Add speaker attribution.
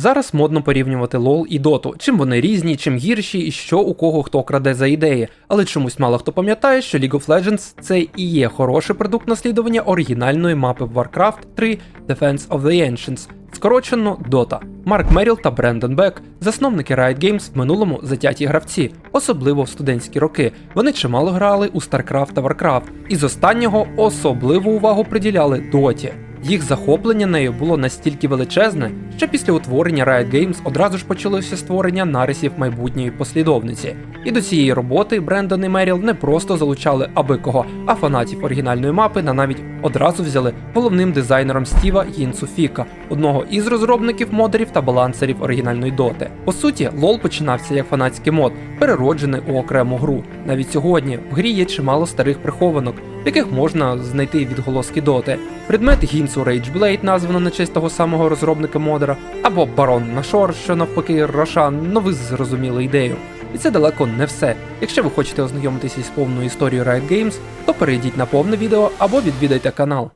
Speaker 1: Зараз модно порівнювати LoL і Dota, чим вони різні, чим гірші, і що у кого хто краде за ідеї. Але чомусь мало хто пам'ятає, що League of Legends це і є хороший продукт наслідування оригінальної мапи Warcraft 3 Defense of the Ancients, скорочено Dota. Марк Меріл та Брендон Бек, засновники Riot Games в минулому затяті гравці, особливо в студентські роки. Вони чимало грали у StarCraft та Warcraft, і з останнього особливу увагу приділяли Доті. Їх захоплення нею було настільки величезне, що після утворення Riot Games одразу ж почалося створення нарисів майбутньої послідовниці. І до цієї роботи Брендон і Меріл не просто залучали аби кого, а фанатів оригінальної мапи на навіть одразу взяли головним дизайнером Стіва Гінцу Фіка, одного із розробників модерів та балансерів оригінальної доти. По суті, LoL починався як фанатський мод, перероджений у окрему гру. Навіть сьогодні в грі є чимало старих прихованок, в яких можна знайти відголоски доти. Предмет Гінцу Rageblade названо на честь того самого розробника модера, або Барон Нашор, що навпаки Рошан, ну ви зрозуміли ідею. І це далеко не все. Якщо ви хочете ознайомитися із повною історією Riot Games, то перейдіть на повне відео або відвідайте канал.